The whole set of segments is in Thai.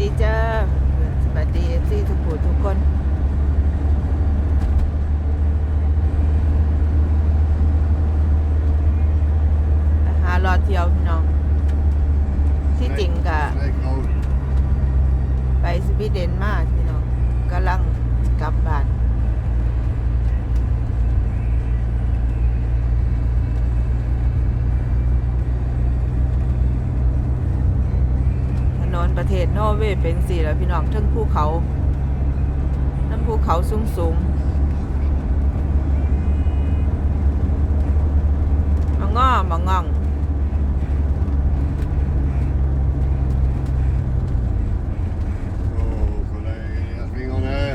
ดีจ้าสวัสดีเอฟซีทุกผู้ทุกคนหารอเที่ยวพี่น้อง ที่จริงกะ Snake hole. ไปสวีเดนมาพี่น้องกำลังกลับบ้าน ถนน ประเทศนอร์เวย์เป็นสี่แล้วพี่น้องเทั้งภูเขาน้ำภูเขาสูงสูงๆมาง้อมาง่อง Oh, collega, spring här.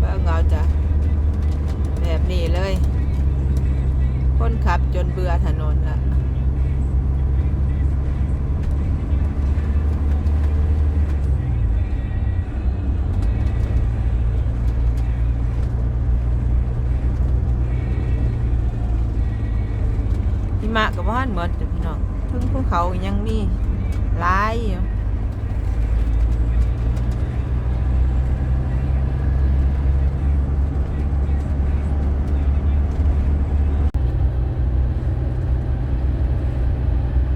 เบิ่งเอาจ้ะแบบนี้เลย คนขับจนเบื่อถนนละ มะกับว่านหมดพี่น้องถึงภูเขายังมีหลายอยู่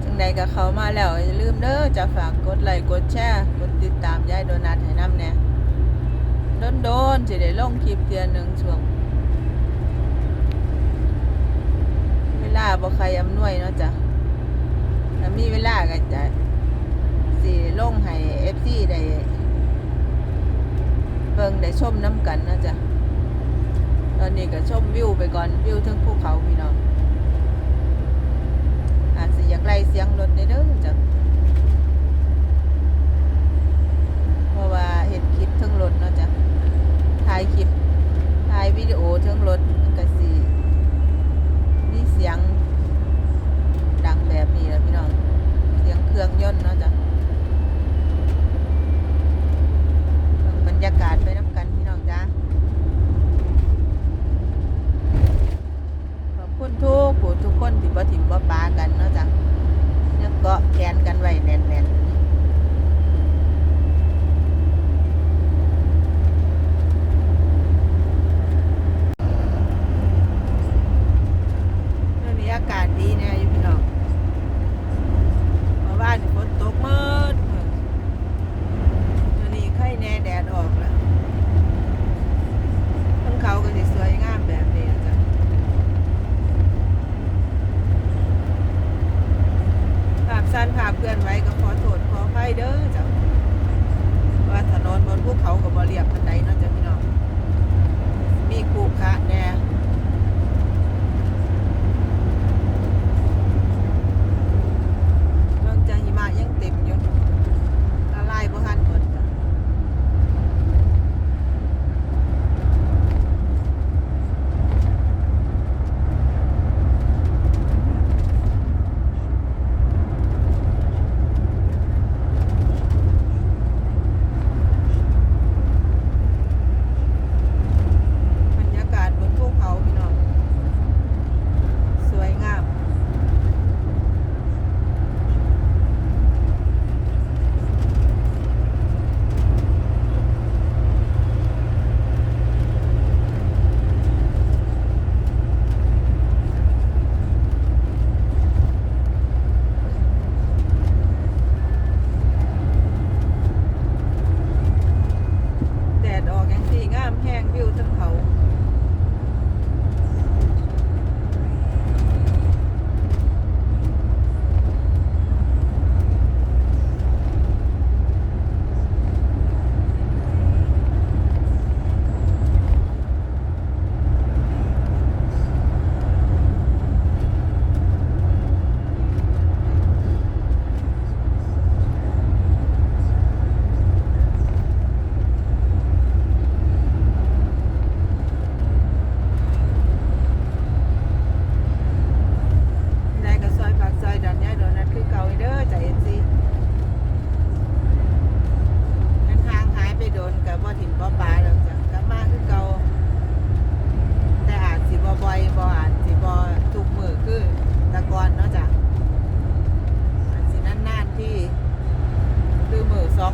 จังใดก็เขามาแล้ว อย่าลืมเด้อจะฝากกดไลค์กดแชร์กดติดตามยายโดนัทให้น้ำแหน่โดนๆสิได้ลงคลิปเทื่อหนึ่งช่วง เวลา บ่ใครอำนวยเนาะจ้ะถ้ามีเวลาก็จะสิลงให้เอฟซีได้เบิ่งได้ชมน้ำกันเนาะจ๊ะ ตอนนี้ก็ชมวิวไปก่อนวิวทั้งภูเขาพี่น้องอาจสิอยากไล่เสียงรถในเด้อจ้ะ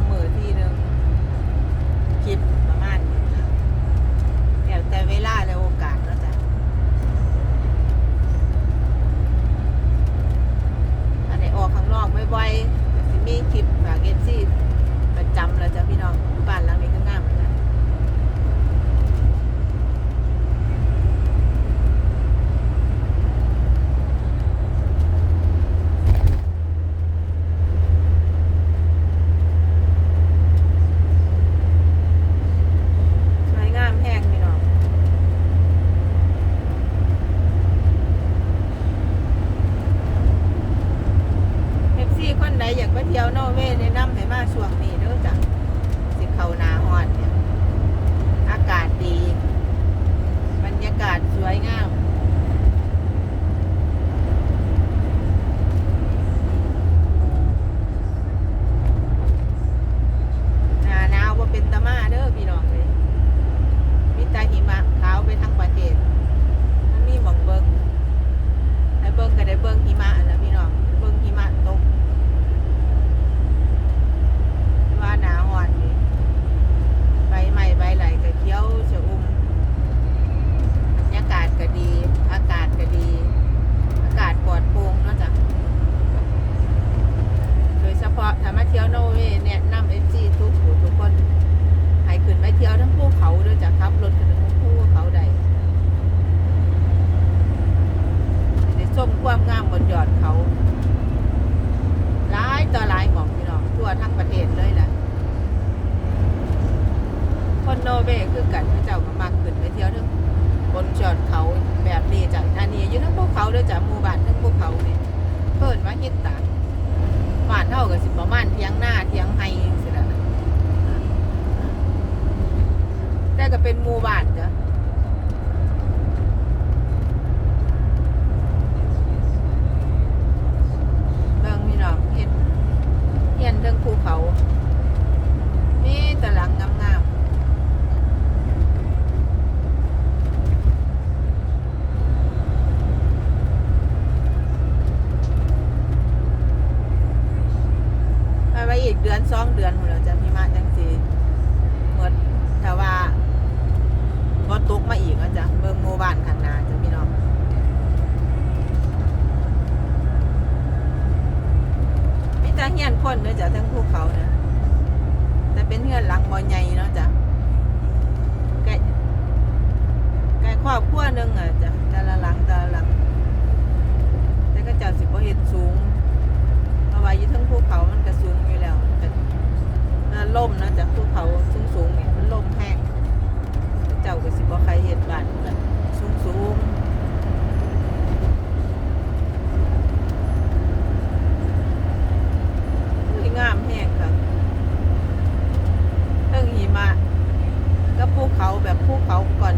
มือที่หนึ่งคลิปประมาณนี้เดี๋ยวแต่เวลาและโอกาสเนาะจ้ะอันไหนออกข้างนอกบ่อยๆก็สิมีคลิปฝากเอฟซีประจำแล้วจ้ะพี่น้องบ้านหลังนี้ก็งามเหมือนกัน สวยงามแห้งพี่น้องเอฟซีคนใดอยากไปเที่ยวนอร์เวย์แนะนำให้มาช่วงนี้เด้อจ้ะสิเข้าหนาฮอดเนี่ย อากาศดี บรรยากาศสวยงาม หนาหนาวว่าเป็นตะมาเด้อพี่น้องเลยมีแตาหิมะขาวไปทั้งประเทศมันมีหมองเบิงได้เบิงก็ได้เบิงหิมะอันนะพี่น้องเบิงหิมะตกว่าหนาหอนนี่ใบใหม่ใบไหลก็เขียวชะอุ่มบรรยากาศก็ดี อากาศก็ดี อากาศปลอดโปร่งเนาะจ้ะ โดยเฉพาะถ้ามาเที่ยวนอร์เวย์แนะนำเอฟซีทุกผู้ทุกคนให้ขึ้นไปเที่ยวทั้งภูเขาโดยจากขับรถขึ้นทั้งภูเขาใดในส้ม ความงามบนยอดเขาหลายต่อหลายหมองพี่น้องทั่วทั้งประเทศเลยแหละคนโนเวคือกันพระเจ้าก็มักขึ้นไปเที่ยวทั้งบนยอดเขาแบบนี้จากทานนี้อยู่ทั้งภูเขาด้วยจากหมู่บ้านทั้งภูเขาเนี่ยเปิดว่าฮิตตา บ้านเท่ากับสิประมาณเทียงหน้าเทียงไฮสิละแต่ก็เป็นหมู่บ้านจ้ะเบิ่งพี่น้องเห็นเห็นเทิงภูเขา มีแตะหลังงามๆไปไว้อีกเดือนสองเดือนหมดแล้วจะมีมาจังสีเหมือนแต่ว่าบ่ตกมาอีกแล้วจ้ะเบิ่งหมู่บ้านข้างหน้าจะพี่น้องมีแต่เฮียนคนเด้อจ้ะทั้งภูเขาเนี่ยแต่เป็นเฮือนหลังบ่ใหญ่เนาะจ้ะใกล้ใกล้ครอบครัวหนึงอะจ้ะแต่ละหลังแต่ละหลังแต่ก็เจ้าสิบ่เฮ็ดสูง ไปยึดทั้งภูเขามันก็สูงอยู่แล้วน่าล่มนะจากภูเขาสูงสูงเนี่ยมันล่มแห้งเจ้าก็สิบ่ใครเห็นบ้านสูงสูงงามแห้งค่ะตั้งหิมะก็ภูเขาแบบภูเขาก่อน